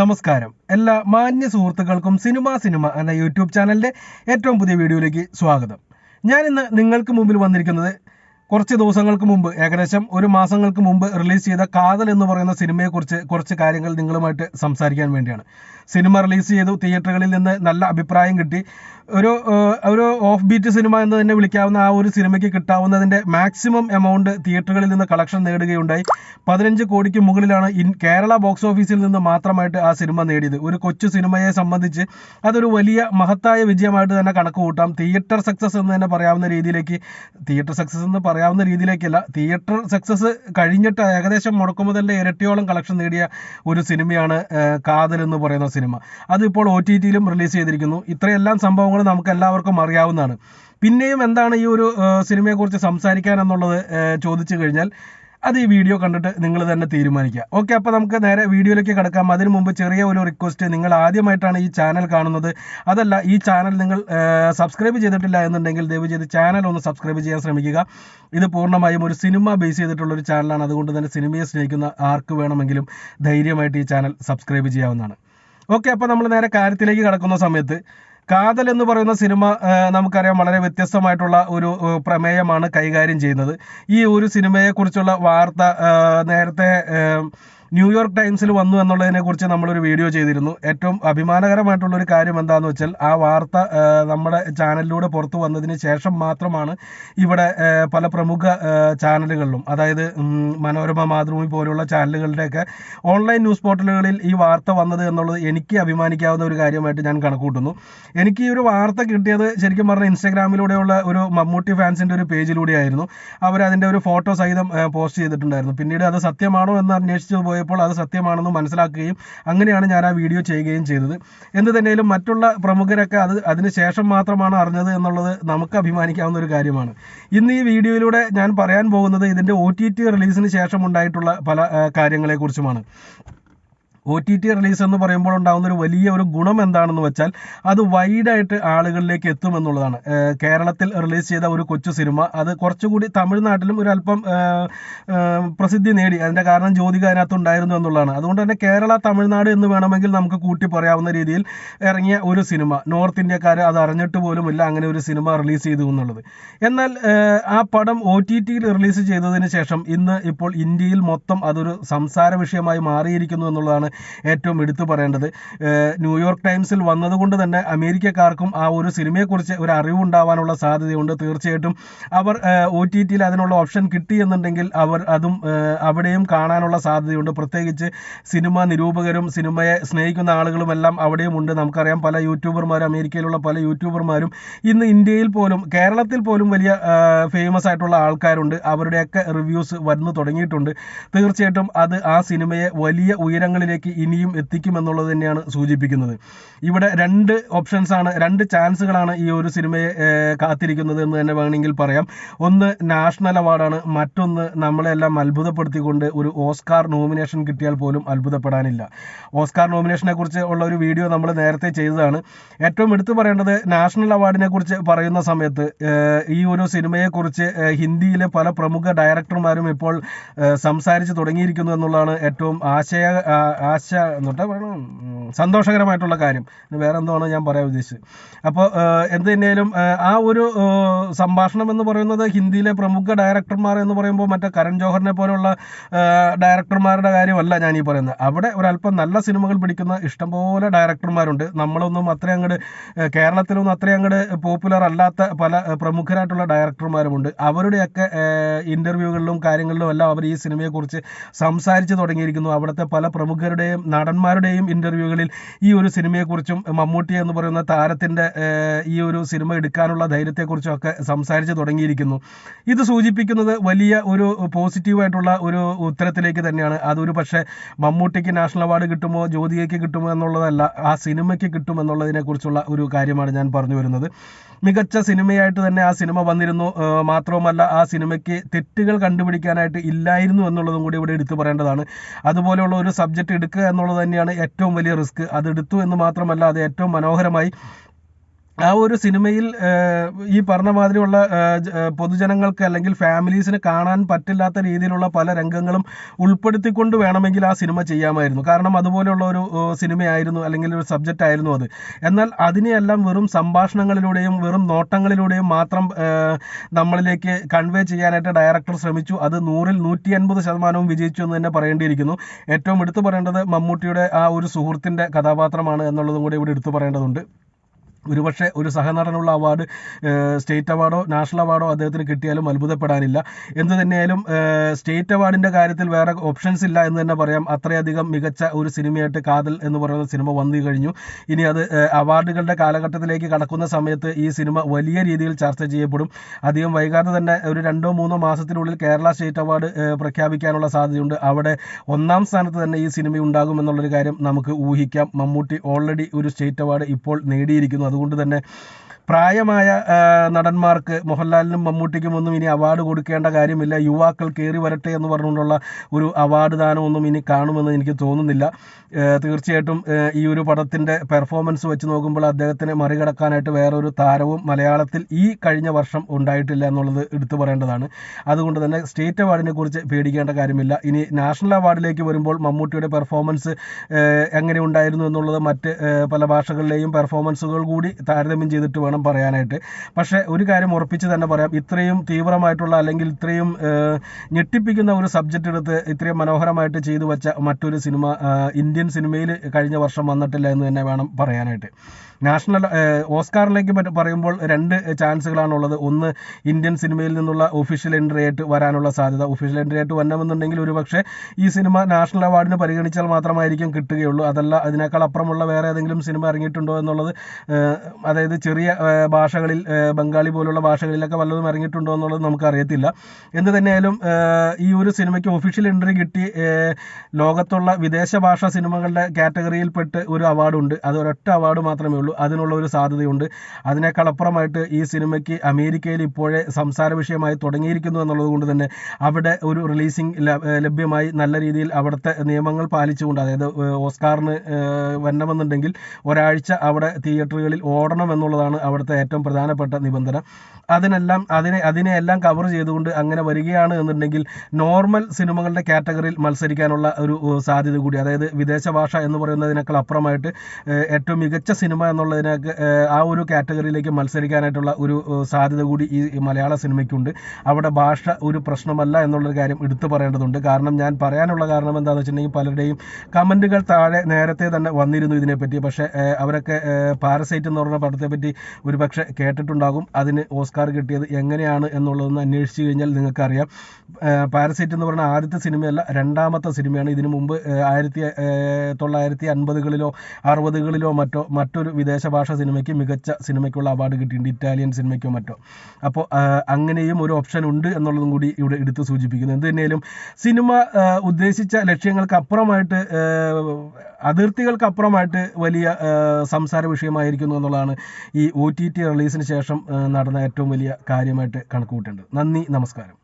നമസ്കാരം. എല്ലാ മാന്യ സുഹൃത്തുക്കൾക്കും സിനിമ സിനിമ എന്ന യൂട്യൂബ് ചാനലിന്റെ ഏറ്റവും പുതിയ വീഡിയോയിലേക്ക് സ്വാഗതം. ഞാൻ ഇന്ന് നിങ്ങൾക്ക് മുമ്പിൽ വന്നിരിക്കുന്നത് കുറച്ച് ദിവസങ്ങൾക്ക് മുമ്പ് ഏകദേശം ഒരു മാസങ്ങൾക്ക് മുമ്പ് റിലീസ് ചെയ്ത കാതൽ എന്ന് പറയുന്ന സിനിമയെക്കുറിച്ച് കുറച്ച് കാര്യങ്ങൾ നിങ്ങളുമായിട്ട് സംസാരിക്കാൻ വേണ്ടിയാണ്. സിനിമ റിലീസ് ചെയ്തു തിയേറ്ററുകളിൽ നിന്ന് നല്ല അഭിപ്രായം കിട്ടി. ഒരു ഒരു ഓഫ് ബീറ്റ് സിനിമ എന്ന് തന്നെ വിളിക്കാവുന്ന ആ ഒരു സിനിമയ്ക്ക് കിട്ടാവുന്നതിന്റെ മാക്സിമം എമൗണ്ട് തിയേറ്ററുകളിൽ നിന്ന് കളക്ഷൻ നേടുകയുണ്ടായി. പതിനഞ്ച് കോടിക്ക് മുകളിലാണ് ഇൻ കേരള ബോക്സ് ഓഫീസിൽ നിന്ന് മാത്രമായിട്ട് ആ സിനിമ നേടിയത്. ഒരു കൊച്ചു സിനിമയെ സംബന്ധിച്ച് അതൊരു വലിയ മഹത്തായ വിജയമായിട്ട് തന്നെ കണക്ക് കൂട്ടാം തിയേറ്റർ സക്സസ് എന്ന് തന്നെ പറയാവുന്ന രീതിയിലേക്ക് തിയേറ്റർ സക്സസ് എന്ന് പറയാവുന്ന രീതിയിലേക്കല്ല. തിയേറ്റർ സക്സസ് കഴിഞ്ഞിട്ട് ഏകദേശം മുടക്കുമുതലിന്റെ ഇരട്ടിയോളം കളക്ഷൻ നേടിയ ഒരു സിനിമയാണ് കാതൽ എന്ന് പറയുന്ന സിനിമ. അതിപ്പോൾ ഒ ടി ടിയിലും റിലീസ് ചെയ്തിരിക്കുന്നു. ഇത്രയെല്ലാം സംഭവങ്ങൾ നമുക്ക് എല്ലാവർക്കും അറിയാവുന്നതാണ്. പിന്നെയും എന്താണ് ഈ ഒരു സിനിമയെക്കുറിച്ച് സംസാരിക്കാൻ എന്നുള്ളത് ചോദിച്ചു കഴിഞ്ഞാൽ അത് ഈ വീഡിയോ കണ്ടിട്ട് നിങ്ങൾ തന്നെ തീരുമാനിക്കുക. ഓക്കെ അപ്പോൾ നമുക്ക് നേരെ വീഡിയോയിലേക്ക് കിടക്കാം. അതിന് മുമ്പ് ചെറിയ ഒരു റിക്വസ്റ്റ് നിങ്ങൾ ആദ്യമായിട്ടാണ് ഈ ചാനൽ കാണുന്നത്. അതല്ല ഈ ചാനൽ നിങ്ങൾ സബ്സ്ക്രൈബ് ചെയ്തിട്ടില്ല എന്നുണ്ടെങ്കിൽ ദയവ് ചെയ്ത് ചാനൽ ഒന്ന് സബ്സ്ക്രൈബ് ചെയ്യാൻ ശ്രമിക്കുക. ഇത് പൂർണമായും ഒരു സിനിമ ബേസ് ചെയ്തിട്ടുള്ള ഒരു ചാനലാണ് അതുകൊണ്ട് തന്നെ സിനിമയെ സ്നേഹിക്കുന്ന ആർക്ക് വേണമെങ്കിലും ധൈര്യമായിട്ട് ഈ ചാനൽ സബ്സ്ക്രൈബ് ചെയ്യാവുന്നതാണ്. ഓക്കെ അപ്പോൾ നമ്മൾ നേരെ കാര്യത്തിലേക്ക് കടക്കുന്ന സമയത്ത് കാതൽ എന്ന് പറയുന്ന സിനിമ നമുക്കറിയാം വളരെ വ്യത്യസ്തമായിട്ടുള്ള ഒരു പ്രമേയമാണ് കൈകാര്യം ചെയ്യുന്നത്. ഈ ഒരു സിനിമയെക്കുറിച്ചുള്ള വാർത്ത നേരത്തെ ന്യൂയോർക്ക് ടൈംസിൽ വന്നു എന്നുള്ളതിനെ കുറിച്ച് നമ്മളൊരു വീഡിയോ ചെയ്തിരുന്നു. ഏറ്റവും അഭിമാനകരമായിട്ടുള്ള ഒരു കാര്യം എന്താണെന്ന് വെച്ചാൽ ആ വാർത്ത നമ്മുടെ ചാനലിലൂടെ പുറത്തു വന്നതിന് ശേഷം മാത്രമാണ് ഇവിടെ പല പ്രമുഖ ചാനലുകളിലും അതായത് മനോരമ മാതൃഭൂമി പോലുള്ള ചാനലുകളുടെയൊക്കെ ഓൺലൈൻ ന്യൂസ് പോർട്ടലുകളിൽ ഈ വാർത്ത വന്നത് എന്നുള്ളത് എനിക്ക് അഭിമാനിക്കാവുന്ന ഒരു കാര്യമായിട്ട് ഞാൻ കണക്കൂട്ടുന്നു. എനിക്ക് ഈ ഒരു വാർത്ത കിട്ടിയത് ശരിക്കും പറഞ്ഞാൽ ഇൻസ്റ്റാഗ്രാമിലൂടെയുള്ള ഒരു മമ്മൂട്ടി ഫാൻസിന്റെ ഒരു പേജിലൂടെയായിരുന്നു. അവർ അതിന്റെ ഒരു ഫോട്ടോ സഹിതം പോസ്റ്റ് ചെയ്തിട്ടുണ്ടായിരുന്നു. പിന്നീട് അത് സത്യമാണോ എന്ന് അന്വേഷിച്ചു പോയപ്പോൾ അത് സത്യമാണെന്ന് മനസ്സിലാക്കുകയും അങ്ങനെയാണ് ഞാൻ ആ വീഡിയോ ചെയ്യുകയും ചെയ്തത്. എന്ത് തന്നെയാലും മറ്റുള്ള പ്രമുഖരൊക്കെ അത് അതിന് ശേഷം മാത്രമാണ് അറിഞ്ഞത് എന്നുള്ളത് നമുക്ക് അഭിമാനിക്കാവുന്ന ഒരു കാര്യമാണ്. ഇന്ന് ഈ വീഡിയോയിലൂടെ ഞാൻ പറയാൻ പോകുന്നത് ഇതിന്റെ ഒ ടി ടി റിലീസിന് ശേഷം ഉണ്ടായിട്ടുള്ള പല കാര്യങ്ങളെക്കുറിച്ചുമാണ്. ഒ ടി ടി റിലീസ് എന്ന് പറയുമ്പോൾ ഉണ്ടാകുന്ന ഒരു വലിയ ഒരു ഗുണം എന്താണെന്ന് വെച്ചാൽ അത് വൈഡായിട്ട് ആളുകളിലേക്ക് എത്തുമെന്നുള്ളതാണ് എന്നുള്ളതാണ്. കേരളത്തിൽ റിലീസ് ചെയ്ത ഒരു കൊച്ചു സിനിമ അത് കുറച്ചുകൂടി തമിഴ്നാട്ടിലും ഒരു അല്പം പ്രസിദ്ധി നേടി. അതിന്റെ കാരണം ജ്യോതിക അതിനകത്ത് ഉണ്ടായിരുന്നു എന്നുള്ളതാണ്. അതുകൊണ്ട് തന്നെ കേരള തമിഴ്നാട് എന്ന് വേണമെങ്കിൽ നമുക്ക് കൂട്ടി പറയാവുന്ന രീതിയിൽ ഇറങ്ങിയ ഒരു സിനിമ നോർത്ത് ഇന്ത്യക്കാർ അത് അറിഞ്ഞിട്ട് പോലുമില്ല അങ്ങനെ ഒരു സിനിമ റിലീസ് ചെയ്തു എന്നുള്ളത്. എന്നാൽ ആ പടം ഒ ടി ടിയിൽ റിലീസ് ചെയ്തതിന് ശേഷം ഇന്ന് ഇപ്പോൾ ഇന്ത്യയിൽ മൊത്തം അതൊരു സംസാര വിഷയമായി മാറിയിരിക്കുന്നു എന്നുള്ളതാണ് ഏറ്റവും എടുത്തു പറയേണ്ടത്. ന്യൂയോർക്ക് ടൈംസിൽ വന്നതുകൊണ്ട് തന്നെ അമേരിക്കക്കാർക്കും ആ ഒരു സിനിമയെക്കുറിച്ച് ഒരു അറിവുണ്ടാവാനുള്ള സാധ്യതയുണ്ട്. തീർച്ചയായിട്ടും അവർ ഒ ടി ടിയിൽ അതിനുള്ള ഓപ്ഷൻ കിട്ടി എന്നുണ്ടെങ്കിൽ അവർ അതും അവിടെയും കാണാനുള്ള സാധ്യതയുണ്ട്. പ്രത്യേകിച്ച് സിനിമ നിരൂപകരും സിനിമയെ സ്നേഹിക്കുന്ന ആളുകളുമെല്ലാം അവിടെയും ഉണ്ട്. നമുക്കറിയാം പല യൂട്യൂബർമാരും അമേരിക്കയിലുള്ള പല യൂട്യൂബർമാരും ഇന്ന് ഇന്ത്യയിൽ പോലും കേരളത്തിൽ പോലും വലിയ ഫേമസ് ആയിട്ടുള്ള ആൾക്കാരുണ്ട്. അവരുടെയൊക്കെ റിവ്യൂസ് വന്നു തുടങ്ങിയിട്ടുണ്ട്. തീർച്ചയായിട്ടും അത് ആ സിനിമയെ വലിയ ഉയരങ്ങളിലേക്ക് ഇനിയും എത്തിക്കുമെന്നുള്ളത് തന്നെയാണ് സൂചിപ്പിക്കുന്നത്. ഇവിടെ രണ്ട് ഓപ്ഷൻസ് ആണ് രണ്ട് ചാൻസുകളാണ് ഈ ഒരു സിനിമയെ കാത്തിരിക്കുന്നത് എന്ന് തന്നെ വേണമെങ്കിൽ പറയാം. ഒന്ന് നാഷണൽ അവാർഡാണ് മറ്റൊന്ന് നമ്മളെല്ലാം അത്ഭുതപ്പെടുത്തിക്കൊണ്ട് ഒരു ഓസ്കാർ നോമിനേഷൻ കിട്ടിയാൽ പോലും അത്ഭുതപ്പെടാനില്ല. ഓസ്കാർ നോമിനേഷനെ കുറിച്ച് ഉള്ള ഒരു വീഡിയോ നമ്മൾ നേരത്തെ ചെയ്തതാണ്. ഏറ്റവും എടുത്തു പറയേണ്ടത് നാഷണൽ അവാർഡിനെ കുറിച്ച് പറയുന്ന സമയത്ത് ഈ ഒരു സിനിമയെക്കുറിച്ച് ഹിന്ദിയിലെ പല പ്രമുഖ ഡയറക്ടർമാരും ഇപ്പോൾ സംസാരിച്ച് തുടങ്ങിയിരിക്കുന്നു എന്നുള്ളതാണ് ഏറ്റവും ആശയ ആശ എന്നിട്ട് പറയണം സന്തോഷകരമായിട്ടുള്ള കാര്യം. വേറെ എന്തോആണ് ഞാൻ പറയാൻ ഉദ്ദേശിച്ചത്? അപ്പോൾ എന്ത് തന്നെയാലും ആ ഒരു സംഭാഷണം എന്ന് പറയുന്നത് ഹിന്ദിയിലെ പ്രമുഖ ഡയറക്ടർമാർ എന്ന് പറയുമ്പോൾ മറ്റേ കരൺ ജോഹറിനെ പോലുള്ള ഡയറക്ടർമാരുടെ കാര്യമല്ല ഞാൻ ഈ പറയുന്നത്. അവിടെ ഒരല്പം നല്ല സിനിമകൾ പിടിക്കുന്ന ഇഷ്ടംപോലെ ഡയറക്ടർമാരുണ്ട്. നമ്മളൊന്നും അത്രയും അങ്ങോട്ട് കേരളത്തിലൊന്നും അത്രയും അങ്ങോട്ട് പോപ്പുലർ അല്ലാത്ത പല പ്രമുഖരായിട്ടുള്ള ഡയറക്ടർമാരുമുണ്ട്. അവരുടെയൊക്കെ ഇന്റർവ്യൂകളിലും കാര്യങ്ങളിലും എല്ലാം അവർ ഈ സിനിമയെക്കുറിച്ച് സംസാരിച്ച് തുടങ്ങിയിരിക്കുന്നു. അവിടുത്തെ പല പ്രമുഖരുടെയും നടന്മാരുടെയും നടന്മാരുടെയും ഇന്റർവ്യൂകളിൽ ഈ ഒരു സിനിമയെക്കുറിച്ചും മമ്മൂട്ടി എന്ന് പറയുന്ന താരത്തിന്റെ ഈ ഒരു സിനിമ എടുക്കാനുള്ള ധൈര്യത്തെക്കുറിച്ചും ഒക്കെ സംസാരിച്ച് തുടങ്ങിയിരിക്കുന്നു. ഇത് സൂചിപ്പിക്കുന്നത് വലിയ ഒരു പോസിറ്റീവായിട്ടുള്ള ഒരു ഉത്തരത്തിലേക്ക് തന്നെയാണ്. അതൊരു പക്ഷേ മമ്മൂട്ടിക്ക് നാഷണൽ അവാർഡ് കിട്ടുമോ ജ്യോതികയ്ക്ക് കിട്ടുമോ എന്നുള്ളതല്ല ആ സിനിമയ്ക്ക് കിട്ടുമെന്നുള്ളതിനെക്കുറിച്ചുള്ള കുറിച്ചുള്ള ഒരു കാര്യമാണ് ഞാൻ പറഞ്ഞു വരുന്നത്. മികച്ച സിനിമയായിട്ട് തന്നെ ആ സിനിമ വന്നിരുന്നു. മാത്രവുമല്ല ആ സിനിമയ്ക്ക് തെറ്റുകൾ കണ്ടുപിടിക്കാനായിട്ട് ഇല്ലായിരുന്നു എന്നുള്ളതും കൂടി ഇവിടെ എടുത്തു പറയേണ്ടതാണ്. അതുപോലെയുള്ള ഒരു സബ്ജക്റ്റ് എടുക്കുക എന്നുള്ളത് തന്നെയാണ് ഏറ്റവും വലിയ റിസ്ക്. അത് എടുത്തു എന്ന് മാത്രമല്ല അത് ഏറ്റവും മനോഹരമായി ആ ഒരു സിനിമയിൽ ഈ പറഞ്ഞ മാതിരിയുള്ള പൊതുജനങ്ങൾക്ക് അല്ലെങ്കിൽ ഫാമിലീസിന് കാണാൻ പറ്റില്ലാത്ത രീതിയിലുള്ള പല രംഗങ്ങളും ഉൾപ്പെടുത്തിക്കൊണ്ട് വേണമെങ്കിൽ ആ സിനിമ ചെയ്യാമായിരുന്നു. കാരണം അതുപോലെയുള്ള ഒരു സിനിമയായിരുന്നു അല്ലെങ്കിൽ ഒരു സബ്ജക്റ്റ് ആയിരുന്നു അത്. എന്നാൽ അതിനെയെല്ലാം വെറും സംഭാഷണങ്ങളിലൂടെയും വെറും നോട്ടങ്ങളിലൂടെയും മാത്രം നമ്മളിലേക്ക് കൺവേ ചെയ്യാനായിട്ട് ഡയറക്ടർ ശ്രമിച്ചു. അത് നൂറിൽ നൂറ്റി അൻപത് ശതമാനവും വിജയിച്ചു എന്ന് തന്നെ പറയേണ്ടിയിരിക്കുന്നു. ഏറ്റവും എടുത്തു പറയേണ്ടത് മമ്മൂട്ടിയുടെ ആ ഒരു സുഹൃത്തിന്റെ കഥാപാത്രമാണ് എന്നുള്ളതും കൂടി ഇവിടെ എടുത്തു പറയേണ്ടതുണ്ട്. ഒരുപക്ഷെ ഒരു സഹനടനുള്ള അവാർഡ് സ്റ്റേറ്റ് അവാർഡോ നാഷണൽ അവാർഡോ അദ്ദേഹത്തിന് കിട്ടിയാലും അത്ഭുതപ്പെടാനില്ല. എന്ത് തന്നെയാലും സ്റ്റേറ്റ് അവാർഡിന്റെ കാര്യത്തിൽ വേറെ ഓപ്ഷൻസ് ഇല്ല എന്ന് തന്നെ പറയാം. അത്രയധികം മികച്ച ഒരു സിനിമയായിട്ട് കാതൽ എന്ന് പറയുന്ന സിനിമ വന്നു കഴിഞ്ഞു. ഇനി അത് അവാർഡുകളുടെ കാലഘട്ടത്തിലേക്ക് കടക്കുന്ന സമയത്ത് ഈ സിനിമ വലിയ രീതിയിൽ ചർച്ച ചെയ്യപ്പെടും. അധികം വൈകാതെ തന്നെ ഒരു രണ്ടോ മൂന്നോ മാസത്തിനുള്ളിൽ കേരള സ്റ്റേറ്റ് അവാർഡ് പ്രഖ്യാപിക്കാനുള്ള സാധ്യതയുണ്ട്. അവിടെ ഒന്നാം സ്ഥാനത്ത് തന്നെ ഈ സിനിമ ഉണ്ടാകും എന്നുള്ളൊരു കാര്യം നമുക്ക് ഊഹിക്കാം. മമ്മൂട്ടി ഓൾറെഡി ഒരു സ്റ്റേറ്റ് അവാർഡ് ഇപ്പോൾ നേടിയിരിക്കുന്നു. അതുകൊണ്ട് തന്നെ പ്രായമായ നടന്മാർക്ക് മോഹൻലാലിനും മമ്മൂട്ടിക്കും ഒന്നും ഇനി അവാർഡ് കൊടുക്കേണ്ട കാര്യമില്ല. യുവാക്കൾ കയറി വരട്ടെ എന്ന് പറഞ്ഞുകൊണ്ടുള്ള ഒരു അവാർഡ് ദാനമൊന്നും ഇനി കാണുമെന്ന് എനിക്ക് തോന്നുന്നില്ല. തീർച്ചയായിട്ടും ഈ ഒരു പടത്തിന്റെ പെർഫോമൻസ് വെച്ച് നോക്കുമ്പോൾ അദ്ദേഹത്തിനെ മറികടക്കാനായിട്ട് വേറൊരു താരവും മലയാളത്തിൽ ഈ കഴിഞ്ഞ വർഷം ഉണ്ടായിട്ടില്ല എന്നുള്ളത് എടുത്തു പറയേണ്ടതാണ്. അതുകൊണ്ട് തന്നെ സ്റ്റേറ്റ് അവാർഡിനെ കുറിച്ച് പേടിക്കേണ്ട കാര്യമില്ല. ഇനി നാഷണൽ അവാർഡിലേക്ക് വരുമ്പോൾ മമ്മൂട്ടിയുടെ പെർഫോമൻസ് എങ്ങനെ ഉണ്ടായിരുന്നു എന്നുള്ളത് മറ്റ് പല ഭാഷകളിലെയും പെർഫോമൻസുകൾ കൂടി താരതമ്യം ചെയ്തിട്ട് വേണം പറയാനായിട്ട്. പക്ഷേ ഒരു കാര്യം ഉറപ്പിച്ച് തന്നെ പറയാം. ഇത്രയും തീവ്രമായിട്ടുള്ള അല്ലെങ്കിൽ ഇത്രയും ഞെട്ടിപ്പിക്കുന്ന ഒരു സബ്ജക്റ്റ് എടുത്ത് ഇത്രയും മനോഹരമായിട്ട് ചെയ്തു വെച്ച മറ്റൊരു സിനിമ ഇന്ത്യൻ സിനിമയിൽ കഴിഞ്ഞ വർഷം വന്നിട്ടില്ല എന്ന് തന്നെ വേണം പറയാനായിട്ട്. നാഷണൽ ഓസ്കാറിലേക്ക് പറയുമ്പോൾ രണ്ട് ചാൻസുകളാണുള്ളത്. ഒന്ന് ഇന്ത്യൻ സിനിമയിൽ നിന്നുള്ള ഒഫീഷ്യൽ എൻട്രി ആയിട്ട് വരാനുള്ള സാധ്യത. ഒഫീഷ്യൽ എൻട്രി ആയിട്ട് വരണമെന്നുണ്ടെങ്കിൽ ഒരുപക്ഷെ ഈ സിനിമ നാഷണൽ അവാർഡിന് പരിഗണിച്ചാൽ മാത്രമായിരിക്കും കിട്ടുകയുള്ളൂ. അതല്ല അതിനേക്കാൾ അപ്പുറമുള്ള വേറെ ഏതെങ്കിലും സിനിമ ഇറങ്ങിയിട്ടുണ്ടോ എന്നുള്ളത് അതായത് ചെറിയ ഭാഷകളിൽ ബംഗാളി പോലുള്ള ഭാഷകളിലൊക്കെ വല്ലതും ഇറങ്ങിയിട്ടുണ്ടോ എന്നുള്ളത് നമുക്ക് അറിയത്തില്ല എന്ത് തന്നെയായാലും ഈ ഒരു സിനിമയ്ക്ക് ഒഫീഷ്യൽ എൻട്രി കിട്ടി ലോകത്തുള്ള വിദേശ ഭാഷാ സിനിമകളുടെ കാറ്റഗറിയിൽപ്പെട്ട് ഒരു അവാർഡുണ്ട്. അത് ഒരൊറ്റ അവാർഡ് മാത്രമേ ഉള്ളൂ. അതിനുള്ള ഒരു സാധ്യതയുണ്ട്. അതിനേക്കാൾ അപ്പുറമായിട്ട് ഈ സിനിമയ്ക്ക് അമേരിക്കയിൽ ഇപ്പോഴേ സംസാര വിഷയമായി തുടങ്ങിയിരിക്കുന്നു എന്നുള്ളത് കൊണ്ട് തന്നെ അവിടെ ഒരു റിലീസിംഗ് ലഭ്യമായി നല്ല രീതിയിൽ അവിടുത്തെ നിയമങ്ങൾ പാലിച്ചുകൊണ്ട് അതായത് ഓസ്കാറിന് വരണമെന്നുണ്ടെങ്കിൽ ഒരാഴ്ച അവിടെ തിയേറ്ററുകളിൽ ഓടണം എന്നുള്ളതാണ് അവിടുത്തെ ഏറ്റവും പ്രധാനപ്പെട്ട നിബന്ധന. അതിനെല്ലാം അതിനെ അതിനെയെല്ലാം കവർ ചെയ്തുകൊണ്ട് അങ്ങനെ വരികയാണ് എന്നുണ്ടെങ്കിൽ നോർമൽ സിനിമകളുടെ കാറ്റഗറിയിൽ മത്സരിക്കാനുള്ള ഒരു സാധ്യത കൂടി അതായത് വിദേശ ഭാഷ എന്ന് പറയുന്നതിനേക്കാൾ അപ്പുറമായിട്ട് ഏറ്റവും മികച്ച സിനിമ എന്നുള്ളതിനൊക്കെ ആ ഒരു കാറ്റഗറിയിലേക്ക് മത്സരിക്കാനായിട്ടുള്ള ഒരു സാധ്യത കൂടി ഈ മലയാള സിനിമയ്ക്കുണ്ട്. അവിടെ ഭാഷ ഒരു പ്രശ്നമല്ല എന്നുള്ളൊരു കാര്യം എടുത്തു പറയേണ്ടതുണ്ട്. കാരണം ഞാൻ പറയാനുള്ള കാരണം എന്താണെന്ന് വെച്ചിട്ടുണ്ടെങ്കിൽ പലരുടെയും കമന്റുകൾ താഴെ നേരത്തെ തന്നെ വന്നിരുന്നു ഇതിനെപ്പറ്റി. പക്ഷേ അവരൊക്കെ പാരസൈറ്റ് എന്ന് പറഞ്ഞ പടത്തെപ്പറ്റി ഒരു പക്ഷേ കേട്ടിട്ടുണ്ടാകും. അതിന് ഓസ്കാർ കിട്ടിയത് എങ്ങനെയാണ് എന്നുള്ളതൊന്ന് അന്വേഷിച്ച് കഴിഞ്ഞാൽ നിങ്ങൾക്കറിയാം. പാരസൈറ്റ് എന്ന് പറഞ്ഞ ആദ്യത്തെ സിനിമയല്ല രണ്ടാമത്തെ സിനിമയാണ്. ഇതിനു മുമ്പ് ആയിരത്തി തൊള്ളായിരത്തി അൻപതുകളിലോ അറുപതുകളിലോ മറ്റോ മറ്റൊരു വിദേശ ഭാഷ സിനിമയ്ക്ക് മികച്ച സിനിമയ്ക്കുള്ള അവാർഡ് കിട്ടിയിട്ടുണ്ട്. ഇറ്റാലിയൻ സിനിമയ്ക്കോ മറ്റോ. അപ്പോൾ അങ്ങനെയും ഒരു ഓപ്ഷൻ ഉണ്ട് എന്നുള്ളതും കൂടി ഇവിടെ എടുത്ത് സൂചിപ്പിക്കുന്നു. എന്ത് തന്നെയാലും സിനിമ ഉദ്ദേശിച്ച ലക്ഷ്യങ്ങൾക്ക് അപ്പുറമായിട്ട് അതിർത്തികൾക്ക് അപ്പുറമായിട്ട് വലിയ സംസാര വിഷയമായിരിക്കുന്നു എന്നുള്ളതാണ് ഈ ഒ ടി ടി റിലീസിന് ശേഷം നടന്ന ഏറ്റവും വലിയ കാര്യമായിട്ട് കണക്കുകൂട്ടേണ്ടത്. നന്ദി നമസ്കാരം.